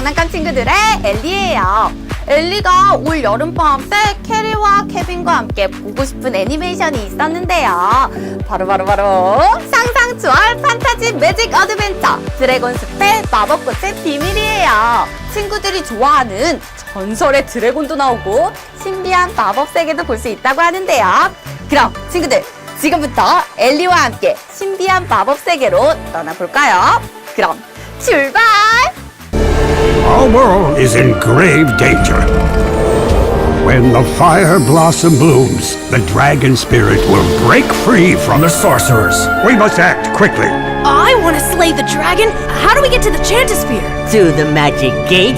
장난감 친구들의 엘리예요. 엘리가 올 여름방학 때 캐리와 케빈과 함께 보고 싶은 애니메이션이 있었는데요. 바로 바로 바로 상상 초월 판타지 매직 어드벤처 드래곤 숲의 마법꽃의 비밀이에요. 친구들이 좋아하는 전설의 드래곤도 나오고 신비한 마법 세계도 볼 수 있다고 하는데요. 그럼 친구들 지금부터 엘리와 함께 신비한 마법 세계로 떠나볼까요? 그럼 출발! Our world is in grave danger. When the fire blossom blooms, the dragon spirit will break free from the sorcerers. We must act quickly. I want to slay the dragon. How do we get to the Chantosphere? to the magic gate.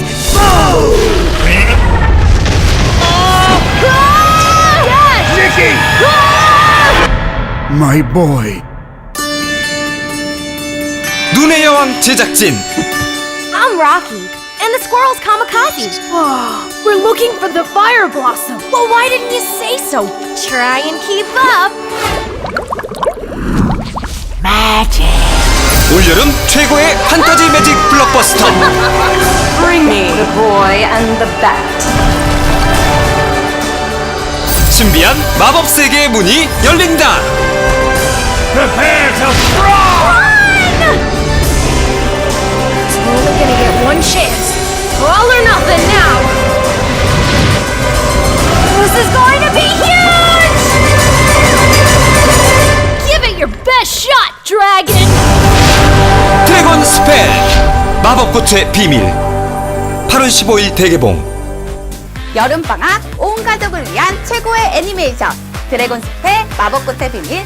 Nicky! My boy. 눈의 여왕 제작진 I'm Rocky, and the squirrel's Kamikaze. Oh, we're looking for the fire blossom. Well, why didn't you say so? Try and keep up. 올여름 최고의 판타지 매직 블록버스터 Bring me the boy and the bat. 신비한 마법 세계의 문이 열린다 Prepare to 마법꽃의 비밀 8월 15일 대개봉 여름방학 온 가족을 위한 최고의 애니메이션 드래곤 숲의 마법꽃의 비밀.